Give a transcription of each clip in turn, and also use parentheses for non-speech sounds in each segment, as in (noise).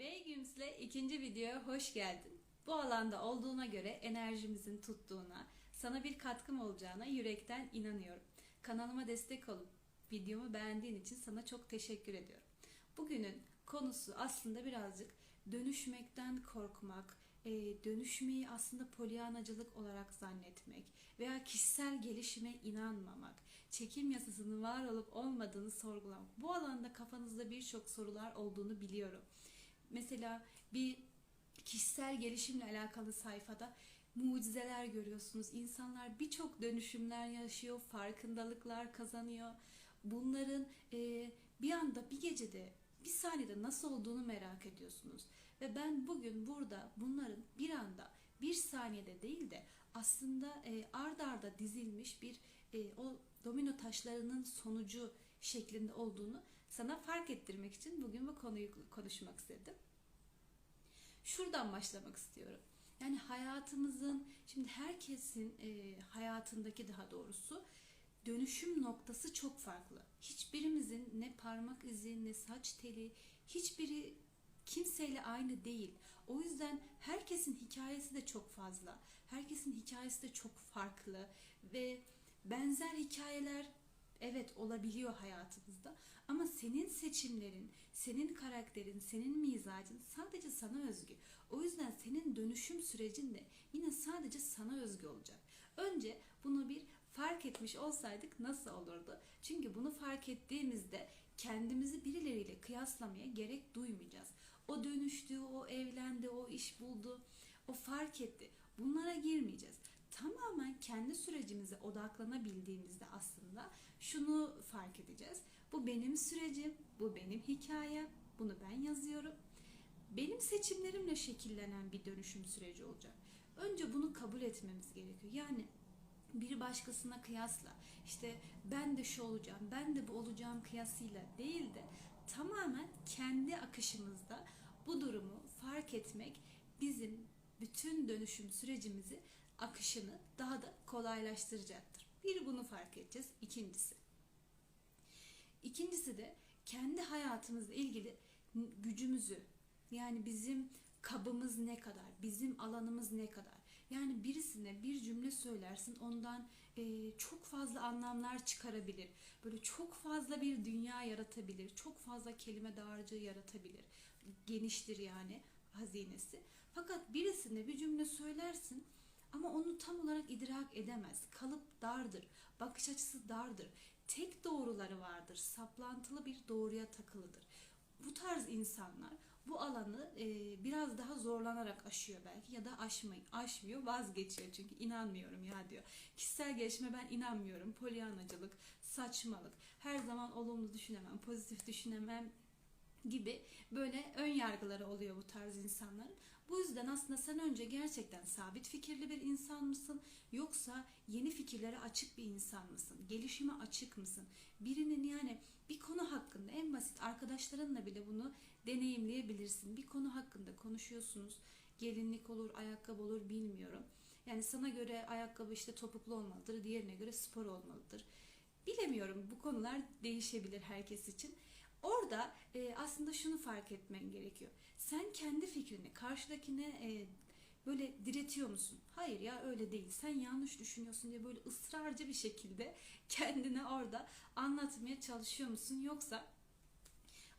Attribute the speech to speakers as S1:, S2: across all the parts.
S1: Beygüms'le ikinci videoya hoş geldin. Bu alanda olduğuna göre enerjimizin tuttuğuna, sana bir katkım olacağına yürekten inanıyorum. Kanalıma destek olup videomu beğendiğin için sana çok teşekkür ediyorum. Bugünün konusu aslında birazcık dönüşmekten korkmak, e, dönüşmeyi aslında polyanacılık olarak zannetmek veya kişisel gelişime inanmamak, çekim yasasının var olup olmadığını sorgulamak. Bu alanda kafanızda birçok sorular olduğunu biliyorum. Mesela bir kişisel gelişimle alakalı sayfada mucizeler görüyorsunuz. İnsanlar birçok dönüşümler yaşıyor, farkındalıklar kazanıyor. Bunların e, bir anda bir gecede bir saniyede nasıl olduğunu merak ediyorsunuz. Ve ben bugün burada bunların bir anda bir saniyede değil de aslında e, ard arda dizilmiş bir e, o domino taşlarının sonucu şeklinde olduğunu sana fark ettirmek için bugün bu konuyu konuşmak istedim. Şuradan başlamak istiyorum. Yani hayatımızın, şimdi herkesin e, hayatındaki daha doğrusu dönüşüm noktası çok farklı. Hiçbirimizin ne parmak izi, ne saç teli, hiçbiri kimseyle aynı değil. O yüzden herkesin hikayesi de çok fazla. Herkesin hikayesi de çok farklı ve benzer hikayeler evet olabiliyor hayatımızda ama senin seçimlerin, senin karakterin, senin mizacın sadece sana özgü. O yüzden senin dönüşüm sürecin de yine sadece sana özgü olacak. Önce bunu bir fark etmiş olsaydık nasıl olurdu? Çünkü bunu fark ettiğimizde kendimizi birileriyle kıyaslamaya gerek duymayacağız. O dönüştü, o evlendi, o iş buldu, o fark etti. Bunlara girmeyeceğiz tamamen kendi sürecimize odaklanabildiğimizde aslında şunu fark edeceğiz. Bu benim sürecim, bu benim hikayem, bunu ben yazıyorum. Benim seçimlerimle şekillenen bir dönüşüm süreci olacak. Önce bunu kabul etmemiz gerekiyor. Yani bir başkasına kıyasla işte ben de şu olacağım, ben de bu olacağım kıyasıyla değil de tamamen kendi akışımızda bu durumu fark etmek bizim bütün dönüşüm sürecimizi akışını daha da kolaylaştıracaktır. Bir bunu fark edeceğiz. İkincisi. İkincisi de kendi hayatımızla ilgili gücümüzü yani bizim kabımız ne kadar, bizim alanımız ne kadar. Yani birisine bir cümle söylersin ondan e, çok fazla anlamlar çıkarabilir. Böyle çok fazla bir dünya yaratabilir. Çok fazla kelime dağarcığı yaratabilir. Geniştir yani hazinesi. Fakat birisine bir cümle söylersin ama onu tam olarak idrak edemez. Kalıp dardır. Bakış açısı dardır. Tek doğruları vardır. Saplantılı bir doğruya takılıdır. Bu tarz insanlar bu alanı e, biraz daha zorlanarak aşıyor belki ya da aşmayı aşmıyor vazgeçiyor çünkü inanmıyorum ya diyor. Kişisel gelişime ben inanmıyorum. Polyanacılık, saçmalık, her zaman olumlu düşünemem, pozitif düşünemem gibi böyle ön yargıları oluyor bu tarz insanların. Bu yüzden aslında sen önce gerçekten sabit fikirli bir insan mısın yoksa yeni fikirlere açık bir insan mısın? Gelişime açık mısın? Birinin yani bir konu hakkında en basit arkadaşlarınla bile bunu deneyimleyebilirsin. Bir konu hakkında konuşuyorsunuz. Gelinlik olur, ayakkabı olur bilmiyorum. Yani sana göre ayakkabı işte topuklu olmalıdır, diğerine göre spor olmalıdır. Bilemiyorum bu konular değişebilir herkes için. Orada e, aslında şunu fark etmen gerekiyor. Sen kendi fikrini karşıdakine e, böyle diretiyor musun? Hayır ya öyle değil. Sen yanlış düşünüyorsun diye böyle ısrarcı bir şekilde (laughs) kendine orada anlatmaya çalışıyor musun? Yoksa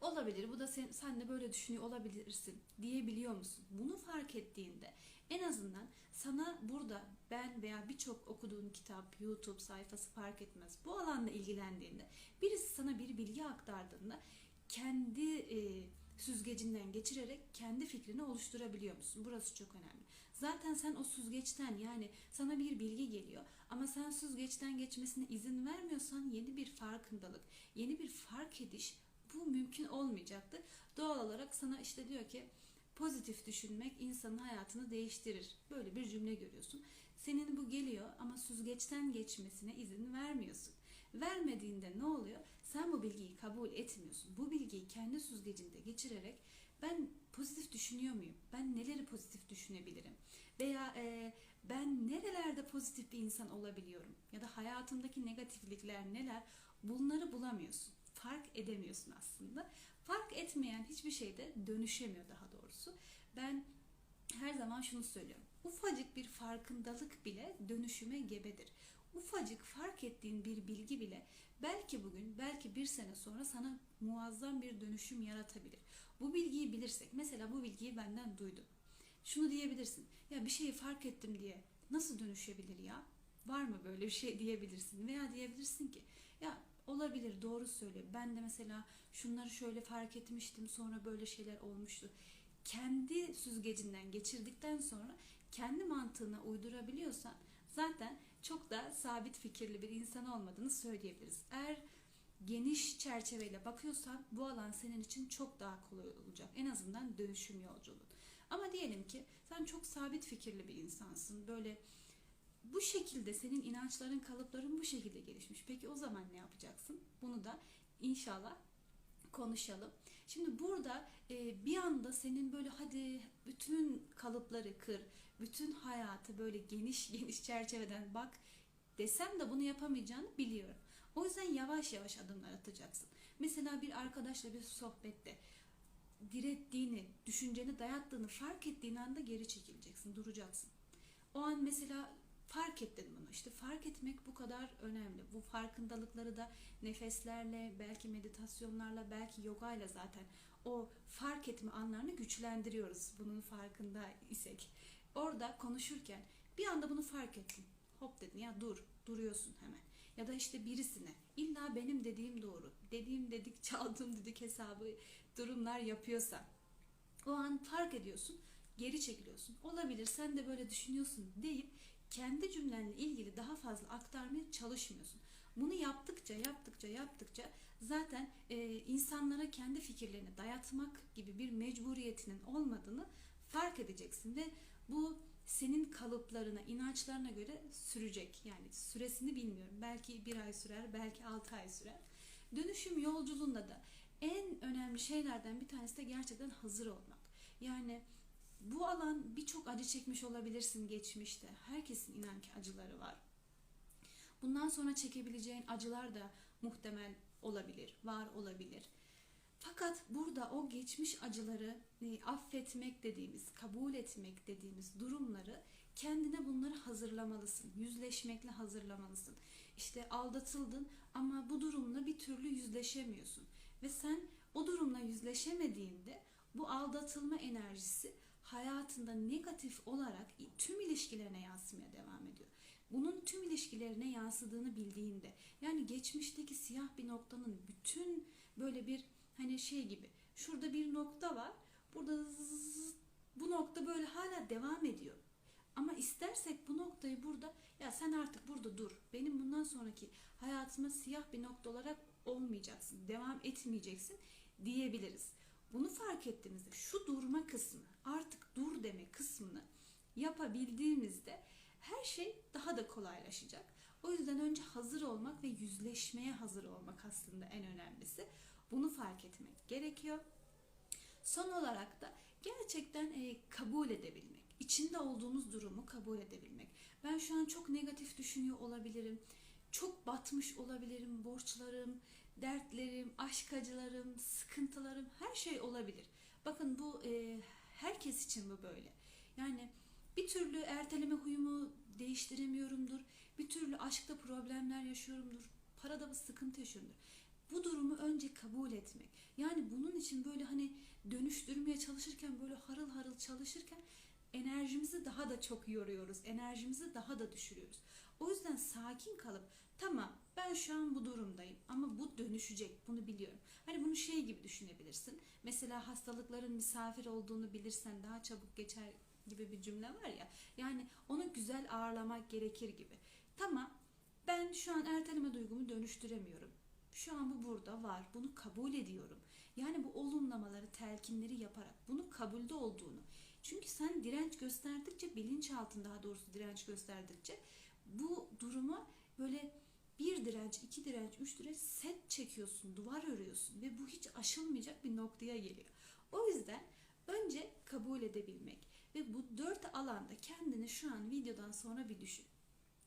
S1: olabilir bu da sen, sen de böyle düşünüyor olabilirsin diyebiliyor musun? Bunu fark ettiğinde en azından sana burada ben veya birçok okuduğun kitap, YouTube sayfası fark etmez. Bu alanla ilgilendiğinde birisi sana bir bilgi aktardığında kendi e, süzgecinden geçirerek kendi fikrini oluşturabiliyor musun? Burası çok önemli. Zaten sen o süzgeçten yani sana bir bilgi geliyor ama sen süzgeçten geçmesine izin vermiyorsan yeni bir farkındalık, yeni bir fark ediş bu mümkün olmayacaktır. Doğal olarak sana işte diyor ki pozitif düşünmek insanın hayatını değiştirir. Böyle bir cümle görüyorsun. Senin bu geliyor ama süzgeçten geçmesine izin vermiyorsun. Vermediğinde ne oluyor? Sen bu bilgiyi kabul etmiyorsun. Bu bilgiyi kendi süzgecinde geçirerek ben pozitif düşünüyor muyum? Ben neleri pozitif düşünebilirim? Veya e, ben nerelerde pozitif bir insan olabiliyorum? Ya da hayatımdaki negatiflikler neler? Bunları bulamıyorsun fark edemiyorsun aslında. Fark etmeyen hiçbir şeyde dönüşemiyor daha doğrusu. Ben her zaman şunu söylüyorum. Ufacık bir farkındalık bile dönüşüme gebedir. Ufacık fark ettiğin bir bilgi bile belki bugün, belki bir sene sonra sana muazzam bir dönüşüm yaratabilir. Bu bilgiyi bilirsek, mesela bu bilgiyi benden duydun. Şunu diyebilirsin. Ya bir şeyi fark ettim diye nasıl dönüşebilir ya? Var mı böyle bir şey diyebilirsin veya diyebilirsin ki ya olabilir doğru söylüyor. Ben de mesela şunları şöyle fark etmiştim sonra böyle şeyler olmuştu. Kendi süzgecinden geçirdikten sonra kendi mantığına uydurabiliyorsan zaten çok da sabit fikirli bir insan olmadığını söyleyebiliriz. Eğer geniş çerçeveyle bakıyorsan bu alan senin için çok daha kolay olacak. En azından dönüşüm yolculuğu. Ama diyelim ki sen çok sabit fikirli bir insansın. Böyle bu şekilde senin inançların, kalıpların bu şekilde gelişmiş. Peki o zaman ne yapacaksın? Bunu da inşallah konuşalım. Şimdi burada bir anda senin böyle hadi bütün kalıpları kır, bütün hayatı böyle geniş (laughs) geniş çerçeveden bak desem de bunu yapamayacağını biliyorum. O yüzden yavaş yavaş adımlar atacaksın. Mesela bir arkadaşla bir sohbette direttiğini, düşünceni dayattığını fark ettiğin anda geri çekileceksin, duracaksın. O an mesela fark ettin bunu. İşte fark etmek bu kadar önemli. Bu farkındalıkları da nefeslerle, belki meditasyonlarla, belki yoga ile zaten o fark etme anlarını güçlendiriyoruz. Bunun farkında isek. Orada konuşurken bir anda bunu fark ettin. Hop dedin ya dur, duruyorsun hemen. Ya da işte birisine illa benim dediğim doğru, dediğim dedik, (laughs) çaldığım dedik hesabı durumlar yapıyorsan o an fark ediyorsun, geri çekiliyorsun. Olabilir sen de böyle düşünüyorsun deyip kendi cümlenle ilgili daha fazla aktarmaya çalışmıyorsun. Bunu yaptıkça, yaptıkça, yaptıkça zaten e, insanlara kendi fikirlerini dayatmak gibi bir mecburiyetinin olmadığını fark edeceksin ve bu senin kalıplarına, inançlarına göre sürecek. Yani süresini bilmiyorum. Belki bir ay sürer, belki altı ay sürer. Dönüşüm yolculuğunda da en önemli şeylerden bir tanesi de gerçekten hazır olmak. Yani bu alan birçok acı çekmiş olabilirsin geçmişte. Herkesin inan ki acıları var. Bundan sonra çekebileceğin acılar da muhtemel olabilir, var olabilir. Fakat burada o geçmiş acıları e, affetmek dediğimiz, kabul etmek dediğimiz durumları kendine bunları hazırlamalısın. Yüzleşmekle hazırlamalısın. İşte aldatıldın ama bu durumla bir türlü yüzleşemiyorsun. Ve sen o durumla yüzleşemediğinde bu aldatılma enerjisi hayatında negatif olarak tüm ilişkilerine yansımaya devam ediyor. Bunun tüm ilişkilerine yansıdığını bildiğinde yani geçmişteki siyah bir noktanın bütün böyle bir hani şey gibi şurada bir nokta var burada zzz, bu nokta böyle hala devam ediyor. Ama istersek bu noktayı burada ya sen artık burada dur. Benim bundan sonraki hayatıma siyah bir nokta olarak olmayacaksın. Devam etmeyeceksin diyebiliriz. Bunu fark ettiğimizde şu durma kısmı artık dur deme kısmını yapabildiğimizde her şey daha da kolaylaşacak. O yüzden önce hazır olmak ve yüzleşmeye hazır olmak aslında en önemlisi. Bunu fark etmek gerekiyor. Son olarak da gerçekten e, kabul edebilmek. İçinde olduğumuz durumu kabul edebilmek. Ben şu an çok negatif düşünüyor olabilirim. Çok batmış olabilirim. Borçlarım, dertlerim, aşk acılarım, sıkıntılarım her şey olabilir. Bakın bu e, herkes için bu böyle. Yani bir türlü erteleme huyumu değiştiremiyorumdur. Bir türlü aşkta problemler yaşıyorumdur. Parada bir sıkıntı yaşıyorumdur. Bu durumu önce kabul etmek. Yani bunun için böyle hani dönüştürmeye çalışırken böyle harıl harıl çalışırken enerjimizi daha da çok yoruyoruz. Enerjimizi daha da düşürüyoruz. O yüzden sakin kalıp tamam ben şu an bu durumdayım ama bu dönüşecek bunu biliyorum. Hani bunu şey gibi düşünebilirsin. Mesela hastalıkların misafir olduğunu bilirsen daha çabuk geçer gibi bir cümle var ya. Yani onu güzel ağırlamak gerekir gibi. Tamam ben şu an erteleme duygumu dönüştüremiyorum. Şu an bu burada var. Bunu kabul ediyorum. Yani bu olumlamaları, telkinleri yaparak bunu kabulde olduğunu. Çünkü sen direnç gösterdikçe, bilinçaltın daha doğrusu direnç gösterdikçe bu duruma böyle bir direnç, iki direnç, üç direnç set çekiyorsun, duvar örüyorsun ve bu hiç aşılmayacak bir noktaya geliyor. O yüzden önce kabul edebilmek ve bu dört alanda kendini şu an videodan sonra bir düşün.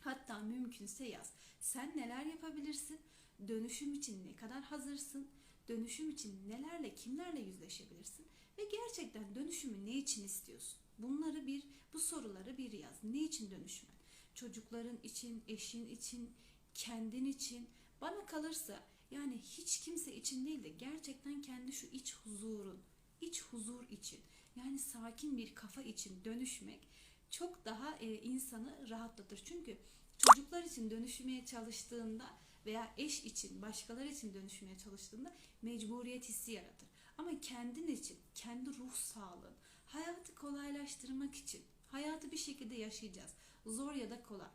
S1: Hatta mümkünse yaz. Sen neler yapabilirsin? Dönüşüm için ne kadar hazırsın? Dönüşüm için nelerle, kimlerle yüzleşebilirsin? Ve gerçekten dönüşümü ne için istiyorsun? Bunları bir, bu soruları bir yaz. Ne için dönüşmen? Çocukların için, eşin için, kendin için. Bana kalırsa yani hiç kimse için değil de gerçekten kendi şu iç huzurun, iç huzur için yani sakin bir kafa için dönüşmek çok daha e, insanı rahatlatır. Çünkü çocuklar için dönüşmeye çalıştığında veya eş için, başkaları için dönüşmeye çalıştığında mecburiyet hissi yaratır. Ama kendin için, kendi ruh sağlığın, hayatı kolaylaştırmak için, hayatı bir şekilde yaşayacağız. Zor ya da kolay.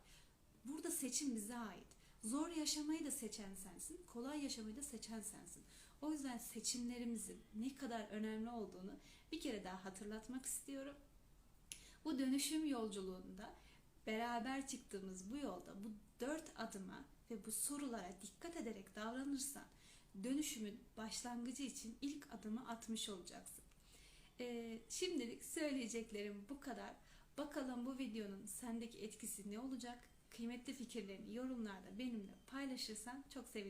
S1: Burada seçim bize ait. Zor yaşamayı da seçen sensin, kolay yaşamayı da seçen sensin. O yüzden seçimlerimizin ne kadar önemli olduğunu bir kere daha hatırlatmak istiyorum. Bu dönüşüm yolculuğunda beraber çıktığımız bu yolda bu dört adıma ve bu sorulara dikkat ederek davranırsan dönüşümün başlangıcı için ilk adımı atmış olacaksın. Ee, şimdilik söyleyeceklerim bu kadar. Bakalım bu videonun sendeki etkisi ne olacak? Kıymetli fikirlerini yorumlarda benimle paylaşırsan çok sevinirim.